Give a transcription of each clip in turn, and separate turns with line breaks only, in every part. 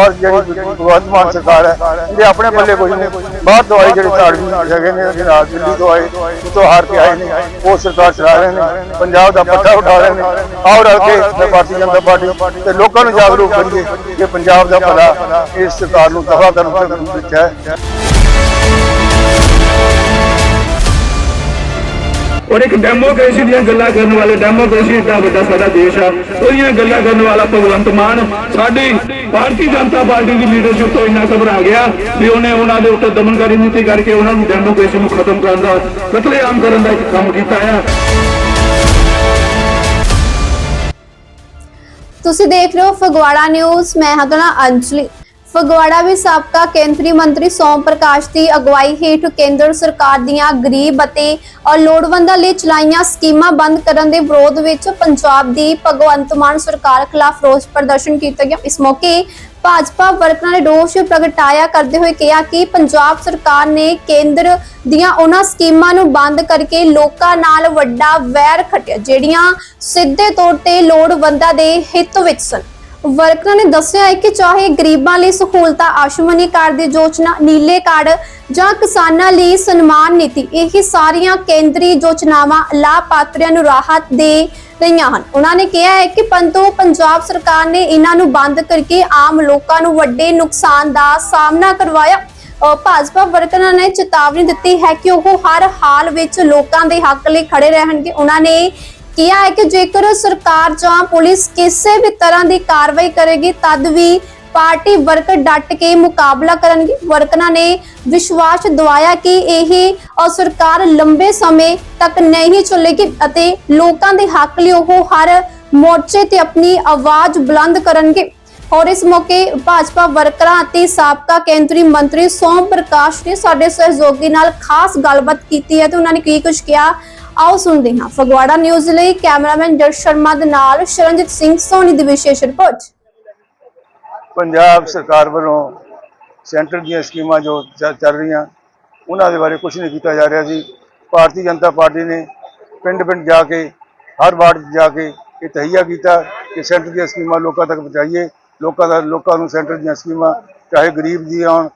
ਔਰ ਜਿਹੜੀ ਭਗਵੰਤ ਮਾਨ ਸਰਕਾਰ ਹੈ, ਇਹਦੇ ਆਪਣੇ ਪੱਲੇ ਕੋਈ ਨਹੀਂ। ਬਾਹਰ ਤੋਂ ਆਏ ਜਿਹੜੇ ਝਾੜੂ ਹੈਗੇ ਨੇ ਉਹਦੇ ਨਾਲ ਦਿੱਲੀ ਤੋਂ ਆਏ ਉਤੋਂ ਹਾਰ ਕੇ ਆਏ ਨੇ, ਉਹ ਸਰਕਾਰ ਚਲਾ ਰਹੇ ਨੇ, ਪੰਜਾਬ ਦਾ ਪੱਠਾ ਉਠਾ ਰਹੇ ਨੇ ਆਓ ਰਲ ਕੇ ਭਾਰਤੀ ਜਨਤਾ ਪਾਰਟੀ ਤੇ ਲੋਕਾਂ ਨੂੰ ਜਾਗਰੂਕ ਕਰੀਏ ਕਿ ਪੰਜਾਬ ਦਾ ਭਲਾ ਇਸ ਸਰਕਾਰ ਨੂੰ ਦਫਾ ਕਰਨ ਵਿੱਚ ਹੈ।
ਔਰ ਇੱਕ ਡੈਮੋਕ੍ਰੇਸੀ ਦੀਆਂ ਗੱਲਾਂ ਕਰਨ ਵਾਲੇ ਡੈਮੋਕ੍ਰੇਸੀ ਦਾ ਵੱਡਾ ਸਾਡਾ ਦੇਸ਼ ਆ, ਉਹਦੀਆਂ ਗੱਲਾਂ ਕਰਨ ਵਾਲਾ ਭਗਵੰਤ ਮਾਨ ਸਾਡੀ ਭਾਰਤੀ ਜਨਤਾ ਪਾਰਟੀ ਦੀ ਲੀਡਰਸ਼ਿਪ ਤੋਂ ਇੰਨਾ ਘਬਰਾ ਗਿਆ ਵੀ ਉਹਨੇ ਉਹਨਾਂ ਦੇ ਉੱਤੇ ਦਮਨਕਾਰੀ ਨੀਤੀ ਕਰਕੇ ਉਹਨਾਂ ਨੂੰ ਡੈਮੋਕ੍ਰੇਸੀ ਨੂੰ ਖਤਮ ਕਰਨ ਦਾ ਕਤਲੇਆਮ ਕਰਨ ਦਾ ਇੱਕ ਕੰਮ ਕੀਤਾ ਆ।
ਤੁਸੀਂ ਦੇਖ ਰਹੇ ਹੋ ਫਗਵਾੜਾ ਨਿਊਜ਼ ਮੈਂ ਹਾਂ ਤੁਹਾਡਾ ਅੰਜਲੀ। ਫਗਵਾੜਾ ਵਿੱਚ ਸਾਬਕਾ ਕੇਂਦਰੀ ਮੰਤਰੀ ਸੋਮ ਪ੍ਰਕਾਸ਼ ਦੀ ਅਗਵਾਈ ਹੇਠ ਕੇਂਦਰ ਸਰਕਾਰ ਦੀਆਂ ਗਰੀਬ ਅਤੇ ਲੋੜਵੰਦਾਂ ਲਈ ਚਲਾਈਆਂ ਸਕੀਮਾਂ ਬੰਦ ਕਰਨ ਦੇ ਵਿਰੋਧ ਵਿੱਚ ਪੰਜਾਬ ਦੀ ਭਗਵੰਤ ਮਾਨ ਸਰਕਾਰ ਖਿਲਾਫ ਰੋਸ ਪ੍ਰਦਰਸ਼ਨ ਕੀਤਾ ਗਿਆ। ਇਸ ਮੌਕੇ ਭਾਜਪਾ ਵਰਕਰਾਂ ਨੇ ਰੋਸ ਪ੍ਰਗਟਾਇਆ, ਕਰਦੇ ਹੋਏ ਕਿਹਾ ਕਿ ਪੰਜਾਬ ਸਰਕਾਰ ਨੇ ਕੇਂਦਰ ਦੀਆਂ ਉਹਨਾਂ ਸਕੀਮਾਂ ਨੂੰ ਬੰਦ ਕਰਕੇ ਲੋਕਾਂ ਨਾਲ ਵੱਡਾ ਵੈਰ ਖਟਿਆ, ਜਿਹੜੀਆਂ ਸਿੱਧੇ ਤੌਰ ਤੇ ਲੋੜਵੰਦਾਂ ਦੇ ਹਿੱਤ ਵਿੱਚ ਸਨ। ਵਰਕਰਾਂ ਨੇ ਦੱਸਿਆ ਹੈ ਕਿ ਚਾਹੇ ਗਰੀਬਾਂ ਲਈ ਸਹੂਲਤਾਂ ਆਯੁਸ਼ਮਾਨੀ ਕਾਰਡ ਦੀ ਯੋਜਨਾ, ਨੀਲੇ ਕਾਰਡ ਜਾਂ ਕਿਸਾਨਾਂ ਲਈ ਸਨਮਾਨ ਨੀਤੀ, ਇਹ ਸਾਰੀਆਂ ਕੇਂਦਰੀ ਯੋਜਨਾਵਾਂ ਲਾਭਪਾਤਰੀਆਂ ਨੂੰ ਰਾਹਤ ਦੇ ਰਹੀਆਂ ਹਨ। ਉਹਨਾਂ ਨੇ ਕਿਹਾ ਹੈ ਕਿ ਪੰਤੋ ਪੰਜਾਬ ਸਰਕਾਰ ਨੇ ਇਹਨਾਂ ਨੂੰ ਬੰਦ ਕਰਕੇ ਆਮ ਲੋਕਾਂ ਨੂੰ ਵੱਡੇ ਨੁਕਸਾਨ ਦਾ ਸਾਹਮਣਾ ਕਰਵਾਇਆ। ਭਾਜਪਾ ਵਰਕਰਾਂ ਨੇ ਚੇਤਾਵਨੀ ਦਿੱਤੀ ਹੈ ਕਿ ਉਹ ਹਰ ਹਾਲ ਵਿੱਚ ਲੋਕਾਂ ਦੇ ਹੱਕ ਲਈ ਖੜੇ ਰਹਿਣਗੇ। ਉਹਨਾਂ ਨੇ ਕਿਹਾ ਹੈ ਕਿ ਜੇਕਰ ਸਰਕਾਰ ਜਾਂ ਪੁਲਿਸ ਕਿਸੇ ਵੀ ਤਰ੍ਹਾਂ ਦੀ ਕਾਰਵਾਈ ਕਰੇਗੀ, ਤਦ ਵੀ ਪਾਰਟੀ ਵਰਕਰ ਡਟ ਕੇ ਮੁਕਾਬਲਾ ਕਰਨਗੇ। ਵਰਕਰਾਂ ਨੇ ਵਿਸ਼ਵਾਸ ਦਿਵਾਇਆ ਕਿ ਇਹ ਸਰਕਾਰ ਲੰਬੇ ਸਮੇਂ ਤੱਕ ਨਹੀਂ ਚੱਲੇਗੀ ਅਤੇ ਲੋਕਾਂ ਦੇ ਹੱਕ ਲਈ ਉਹ ਹਰ ਮੋਰਚੇ ਤੇ ਆਪਣੀ ਆਵਾਜ਼ ਬੁਲੰਦ ਕਰਨਗੇ। ਔਰ ਇਸ ਮੌਕੇ ਭਾਜਪਾ ਵਰਕਰਾਂ ਅਤੇ ਸਾਬਕਾ ਕੇਂਦਰੀ ਮੰਤਰੀ ਸੋਮ ਪ੍ਰਕਾਸ਼ ਨੇ ਸਾਡੇ ਸਹਿਯੋਗੀ ਨਾਲ ਖਾਸ ਗੱਲਬਾਤ ਕੀਤੀ ਹੈ ਤੇ ਉਹਨਾਂ ਨੇ ਕੀ ਕੁਝ ਕਿਹਾ ਆਓ ਸੁਣਦੇ ਹਾਂ। ਫਗਵਾੜਾ ਨਿਊਜ਼ ਲਈ ਕੈਮਰਾਮੈਨ ਜਸ ਸ਼ਰਮਾ ਦੇ ਨਾਲ ਸ਼ਰਨਜੀਤ ਸਿੰਘ ਸੋਨੀ ਦੀ ਵਿਸ਼ੇਸ਼ ਰਿਪੋਰਟ।
ਪੰਜਾਬ ਸਰਕਾਰ ਵੱਲੋਂ ਸੈਂਟਰ ਦੀਆਂ ਸਕੀਮਾਂ ਜੋ ਚੱਲ ਰਹੀਆਂ, ਉਹਨਾਂ ਦੇ ਬਾਰੇ ਕੁਝ ਨਹੀਂ ਕੀਤਾ ਜਾ ਰਿਹਾ ਸੀ ਭਾਰਤੀ ਜਨਤਾ ਪਾਰਟੀ ਨੇ ਪਿੰਡ ਪਿੰਡ ਜਾ ਕੇ, ਹਰ ਵਾਰਡ ਜਾ ਕੇ ਇਹ ਤਹਈਆ ਕੀਤਾ ਕਿ ਸੈਂਟਰ ਦੀਆਂ ਸਕੀਮਾਂ ਲੋਕਾਂ ਤੱਕ ਪਹੁੰਚਾਈਏ। ਲੋਕਾਂ ਦਾ, ਲੋਕਾਂ ਨੂੰ ਸੈਂਟਰ ਦੀਆਂ ਸਕੀਮਾਂ, ਚਾਹੇ ਗਰੀਬ ਦੀ ਹੋਣ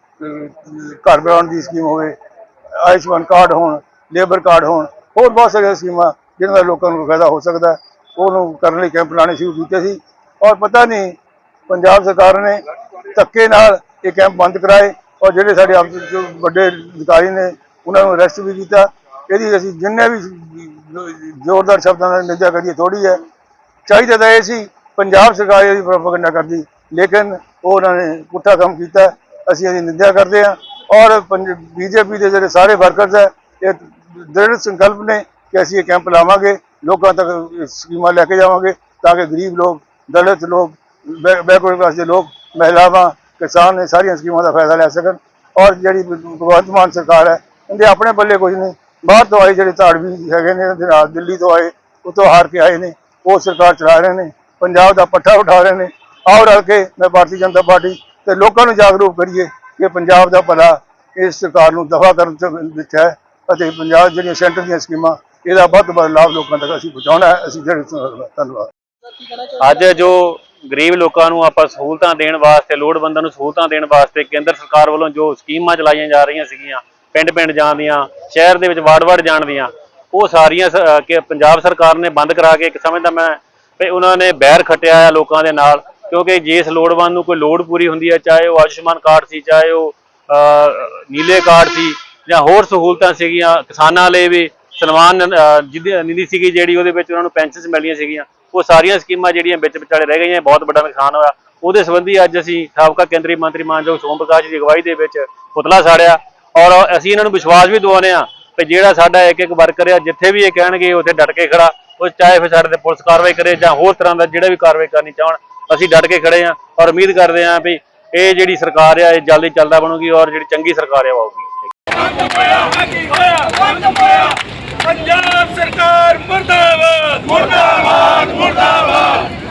ਘਰ ਬਣਾਉਣ ਦੀ ਸਕੀਮ ਹੋਵੇ, ਆਯੁਸ਼ਮਾਨ ਕਾਰਡ ਹੋਣ, ਲੇਬਰ ਕਾਰਡ ਹੋਣ ਹੋਰ ਬਹੁਤ ਸਾਰੀਆਂ ਸਕੀਮਾਂ ਜਿਹਨਾਂ ਦਾ ਲੋਕਾਂ ਨੂੰ ਫਾਇਦਾ ਹੋ ਸਕਦਾ ਉਹਨੂੰ ਕਰਨ ਲਈ ਕੈਂਪ ਲਾਣੇ ਸ਼ੁਰੂ ਕੀਤੇ ਸੀ। ਔਰ ਪਤਾ ਨਹੀਂ ਪੰਜਾਬ ਸਰਕਾਰ ਨੇ ਧੱਕੇ ਨਾਲ ਇਹ ਕੈਂਪ ਬੰਦ ਕਰਾਏ ਔਰ ਜਿਹੜੇ ਸਾਡੇ ਅਫਸਰ ਵੱਡੇ ਅਧਿਕਾਰੀ ਨੇ, ਉਹਨਾਂ ਨੂੰ ਅਰੈਸਟ ਵੀ ਕੀਤਾ। ਇਹਦੀ ਅਸੀਂ ਜਿੰਨੇ ਵੀ ਜ਼ੋਰਦਾਰ ਸ਼ਬਦਾਂ ਨਾਲ ਨਿੰਦਿਆ ਕਰੀਏ ਥੋੜੀ ਹੈ। ਚਾਹੀਦਾ ਤਾਂ ਇਹ ਸੀ, ਪੰਜਾਬ ਸਰਕਾਰ ਇਹਦੀ ਪ੍ਰੋਪਗੈਂਡਾ ਕਰਦੀ, ਲੇਕਿਨ ਉਹ ਉਹਨਾਂ ਨੇ ਪੁੱਠਾ ਕੰਮ ਕੀਤਾ। ਅਸੀਂ ਇਹਦੀ ਨਿੰਦਿਆ ਕਰਦੇ ਹਾਂ। ਔਰ ਬੀਜੇਪੀ ਦੇ ਜਿਹੜੇ ਸਾਰੇ ਵਰਕਰਸ ਹੈ, ਇਹ ਦ੍ਰਿੜ ਸੰਕਲਪ ਨੇ ਕਿ ਅਸੀਂ ਇਹ ਕੈਂਪ ਲਾਵਾਂਗੇ, ਲੋਕਾਂ ਤੱਕ ਸਕੀਮਾਂ ਲੈ ਕੇ ਜਾਵਾਂਗੇ ਤਾਂ ਕਿ ਗਰੀਬ ਲੋਕ, ਦਲਿਤ ਲੋਕ ਬੈਕਵਰਡ ਕਲਾਸ ਦੇ ਲੋਕ, ਮਹਿਲਾਵਾਂ, ਕਿਸਾਨ ਨੇ ਸਾਰੀਆਂ ਸਕੀਮਾਂ ਦਾ ਫਾਇਦਾ ਲੈ ਸਕਣ ਔਰ ਜਿਹੜੀ ਭਗਵੰਤ ਮਾਨ ਸਰਕਾਰ ਹੈ, ਇਹਦੇ ਆਪਣੇ ਪੱਲੇ ਕੁਝ ਨਹੀਂ। ਬਾਹਰ ਤੋਂ ਆਏ ਜਿਹੜੇ ਝਾੜਵੀ ਹੈਗੇ ਨੇ ਇਹਦੇ ਦਿੱਲੀ ਤੋਂ ਆਏ ਉਤੋਂ ਹਾਰ ਕੇ ਆਏ ਨੇ, ਉਹ ਸਰਕਾਰ ਚਲਾ ਰਹੇ ਨੇ, ਪੰਜਾਬ ਦਾ ਪੱਠਾ ਉਠਾ ਰਹੇ ਨੇ। ਆਓ ਰਲ ਕੇ ਮੈਂ ਭਾਰਤੀ ਜਨਤਾ ਪਾਰਟੀ ਤੇ ਲੋਕਾਂ ਨੂੰ ਜਾਗਰੂਕ ਕਰੀਏ ਕਿ ਪੰਜਾਬ ਦਾ ਭਲਾ ਇਸ ਸਰਕਾਰ ਨੂੰ ਦਫਾ ਕਰਨ ਚ ਵਿੱਚ ਹੈ। ਅਤੇ ਪੰਜਾਬ ਜਿਹੜੀਆਂ ਸੈਂਟਰ ਦੀਆਂ ਸਕੀਮਾਂ, ਇਹਦਾ ਵੱਧ ਤੋਂ ਵੱਧ ਲਾਭ ਲੋਕਾਂ ਤੱਕ ਅਸੀਂ ਪਹੁੰਚਾਉਣਾ ਹੈ। ਅਸੀਂ ਜਿਹੜੇ ਧੰਨਵਾਦ।
ਅੱਜ ਜੋ ਗਰੀਬ ਲੋਕਾਂ ਨੂੰ ਆਪਾਂ ਸਹੂਲਤਾਂ ਦੇਣ ਵਾਸਤੇ, ਲੋੜਵੰਦਾਂ ਨੂੰ ਸਹੂਲਤਾਂ ਦੇਣ ਵਾਸਤੇ ਕੇਂਦਰ ਸਰਕਾਰ ਵੱਲੋਂ ਜੋ ਸਕੀਮਾਂ ਚਲਾਈਆਂ ਜਾ ਰਹੀਆਂ ਸੀਗੀਆਂ ਪਿੰਡ ਪਿੰਡ ਜਾਣ ਦੀਆਂ, ਸ਼ਹਿਰ ਦੇ ਵਿੱਚ ਵਾਰਡ-ਵਾਰਡ ਜਾਣ ਦੀਆਂ, ਉਹ ਸਾਰੀਆਂ ਕਿ ਪੰਜਾਬ ਸਰਕਾਰ ਨੇ ਬੰਦ ਕਰਾ ਕੇ ਇੱਕ ਸਮਝਦਾ ਮੈਂ ਵੀ ਉਹਨਾਂ ਨੇ ਬੈਰ ਖਟਿਆ ਆ ਲੋਕਾਂ ਦੇ ਨਾਲ, ਕਿਉਂਕਿ ਜਿਸ ਲੋੜਵੰਦ ਨੂੰ ਕੋਈ ਲੋੜ ਪੂਰੀ ਹੁੰਦੀ ਹੈ, ਚਾਹੇ ਉਹ ਆਯੁਸ਼ਮਾਨ ਕਾਰਡ ਸੀ, ਚਾਹੇ ਉਹ ਨੀਲੇ ਕਾਰਡ ਸੀ ਜਾਂ ਹੋਰ ਸਹੂਲਤਾਂ ਸੀਗੀਆਂ ਕਿਸਾਨਾਂ ਲਈ ਵੀ ਸਨਮਾਨ ਅਹ, ਜਿਹਦੀ ਨਿਧੀ ਸੀਗੀ ਜਿਹੜੀ ਉਹਦੇ ਵਿੱਚ ਉਹਨਾਂ ਨੂੰ ਪੈਨਸ਼ਨਸ ਮਿਲੀਆਂ ਸੀਗੀਆਂ ਉਹ ਸਾਰੀਆਂ ਸਕੀਮਾਂ ਜਿਹੜੀਆਂ ਵਿੱਚ ਵਿਚਾਲੇ ਰਹਿ ਗਈਆਂ ਬਹੁਤ ਵੱਡਾ ਨੁਕਸਾਨ ਹੋਇਆ। ਉਹਦੇ ਸੰਬੰਧੀ ਅੱਜ ਅਸੀਂ ਸਾਬਕਾ ਕੇਂਦਰੀ ਮੰਤਰੀ ਮਾਨਯੋਗ ਸੋਮ ਪ੍ਰਕਾਸ਼ ਦੀ ਅਗਵਾਈ ਦੇ ਵਿੱਚ ਪੁਤਲਾ ਸਾੜਿਆ ਔਰ ਅਸੀਂ ਇਹਨਾਂ ਨੂੰ ਵਿਸ਼ਵਾਸ ਵੀ ਦਿਵਾਉਂਦੇ ਆ ਕਿ ਜਿਹੜਾ ਸਾਡਾ ਇੱਕ ਇੱਕ ਵਰਕਰ ਆ ਜਿੱਥੇ ਵੀ ਇਹ ਕਹਿਣਗੇ ਉੱਥੇ ਡਟ ਕੇ ਖੜਾ। ਉਹ ਚਾਹੇ ਫਿਰ ਸਾਡੇ ਤੇ ਪੁਲਿਸ ਕਾਰਵਾਈ ਕਰੇ ਜਾਂ ਹੋਰ ਤਰ੍ਹਾਂ ਦਾ ਜਿਹੜਾ ਵੀ ਕਾਰਵਾਈ ਕਰਨੀ ਚਾਹਣ ਅਸੀਂ ਡਟ ਕੇ ਖੜੇ ਆ ਔਰ ਉਮੀਦ ਕਰਦੇ ਆ ਵੀ ਇਹ ਜਿਹੜੀ ਸਰਕਾਰ ਆ ਇਹ ਜਲਦੀ ਚੱਲਦਾ ਬਣੂਗੀ ਔਰ ਜਿਹੜੀ ਚੰਗੀ ਸਰਕਾਰ ਆ ਉਹ ਆਊਗੀ
ਪੰਜਾਬ ਸਰਕਾਰ ਮੁਰਦਾਬਾਦ। ਮੁਰਦਾਬਾਦ ਮੁਰਦਾਬਾਦ।